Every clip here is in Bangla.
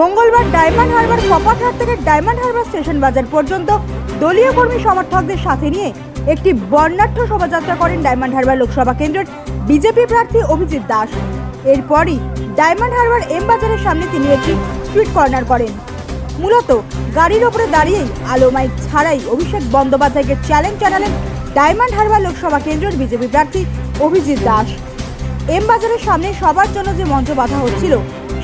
মঙ্গলবার ডায়মন্ড হারবার কপাটহাট থেকে ডায়মন্ড হারবার স্টেশন বাজার পর্যন্ত দলীয় কর্মী সমর্থকদের সাথে নিয়ে একটি বর্ণাঢ্য শোভাযাত্রা করেন ডায়মন্ড হারবার লোকসভা কেন্দ্রের বিজেপি প্রার্থী অভিজিৎ দাস। এরপরই ডায়মন্ড হারবার এম বাজারের সামনে তিনি একটি স্ট্রিট কর্নার করেন। মূলত গাড়ির ওপরে দাঁড়িয়েই আলো মাইক ছাড়াই অভিষেক বন্দ্যোপাধ্যায়কে চ্যালেঞ্জ জানালেন ডায়মন্ড হারবার লোকসভা কেন্দ্রের বিজেপি প্রার্থী অভিজিৎ দাস। এম বাজারের সামনে সবার জন্য যে মঞ্চ বাঁধা হচ্ছিল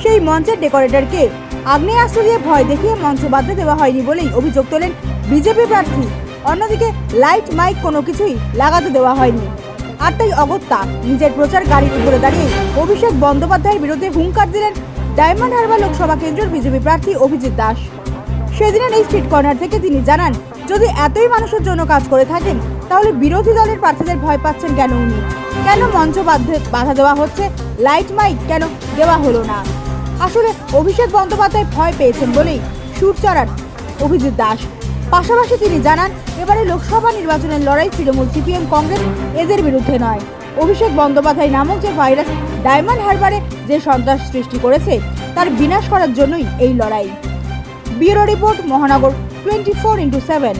সেই মঞ্চের ডেকোরেটরকে আগ্নেয়াস্ত্র দিয়ে ভয় দেখিয়ে মঞ্চ বাঁধতে দেওয়া হয়নি বলেই অভিযোগ তোলেন বিজেপি প্রার্থী। অন্যদিকে লাইট, মাইক কোনো কিছুই লাগাতে দেওয়া হয়নি। আর তাই অগত্যা নিজের প্রচার গাড়ির উপরে দাঁড়িয়ে অভিষেক বন্দ্যোপাধ্যায়ের বিরুদ্ধে হুঙ্কার দিলেন ডায়মন্ড হারবার লোকসভা কেন্দ্রের বিজেপি প্রার্থী অভিজিৎ দাস। সেদিনের এই স্ট্রিট কর্নার থেকে তিনি জানান, যদি এতই মানুষের জন্য কাজ করে থাকেন, তাহলে বিরোধী দলের প্রার্থীদের ভয় পাচ্ছেন কেন উনি? কেন মঞ্চ বাধ্য- বাধা দেওয়া হচ্ছে? লাইট, মাইক কেন দেওয়া হলো না? আসলে অভিষেক বন্দ্যোপাধ্যায় ভয় পেয়েছেন বলেই সুর চড়ান অভিজিৎ দাস। পাশাপাশি তিনি জানান, এবারে লোকসভা নির্বাচনের লড়াই তৃণমূল সিপিএম কংগ্রেস এদের বিরুদ্ধে নয়। অভিষেক বন্দ্যোপাধ্যায় নামক যে ভাইরাস ডায়মন্ড হারবারে যে সন্ত্রাস সৃষ্টি করেছে, তার বিনাশ করার জন্যই এই লড়াই। Bureau report, Mahanagar twenty four into seven.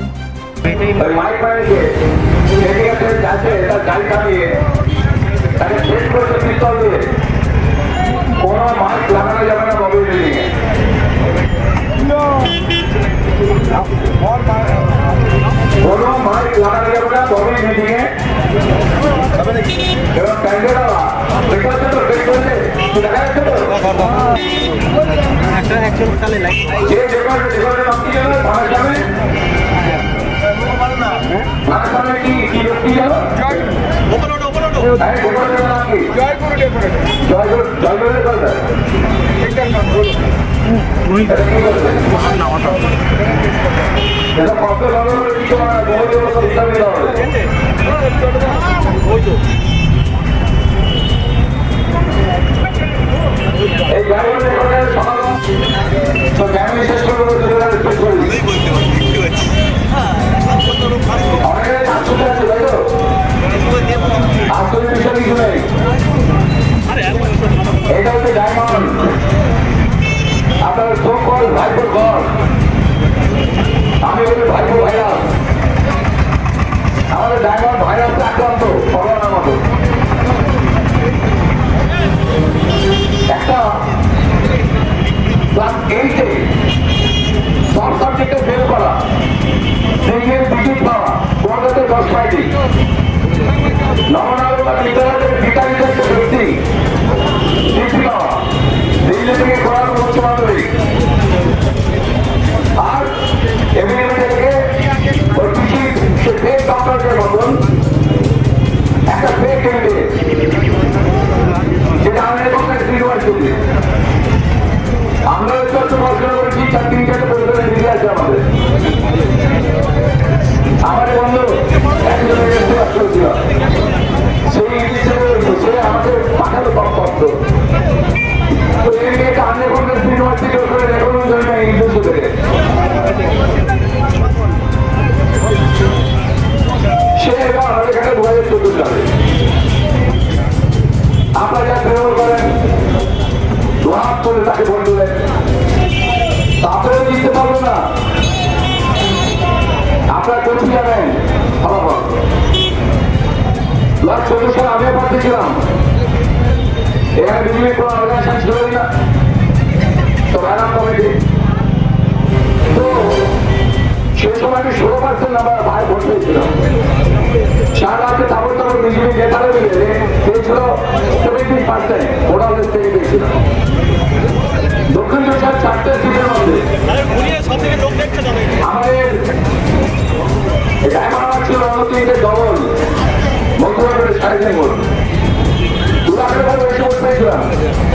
এটা কি বলছে এটা কত ভালো কিছু মানে বহু দেব সব হিসাব দিতে হবে এটা হচ্ছে ডায়মন্ড আপনার সকল ভাইপোর ঘর আমি বলি ভাইপো ভাইরাস আমাদের ডায়মন্ড ভাইরাস আক্রান্ত বিতাড়িত ব্যক্তি দিল্লি থেকে করার উচ্চ মাধ্যমিক আর এমনি থেকে ওই কৃষি সে ফেক ডক্টরের মতন একটা ফেক ক্যান্ডিডেট যেটা আমাদের কংগ্রেস ইউনিভার্সিটি আমরা আমাদের এখানে দু হাজার চোদ্দ আপনারা যা করেন হাত করে তাকে ভোট দিলেন। তাতেও জিততে পারল না। আপনারা চোদ্দ সালে আমিও প্রার্থী ছিলাম। এখানে বিজেপি কোনো ছিল না। তো ম্যাডাম কমিটি। তো সেই সময় আমি নাম্বার ভাই ভোট পেয়েছিলাম। সারা রাতে তাবর তাবর বিজেপি নেতারা মিলে পেয়েছিল সেভেন্টিন পার্সেন্ট ওটা ওদের থেকে পেয়েছিলাম দক্ষিণ চব্বিশ চারটে সিটের মধ্যে। আমাদের ডায়মন্ড ছিল অন্য ডবল মধ্যভাগের সাড়ে তিন ভোট দু লাখের মতো বেশি ভোট পেয়েছিলাম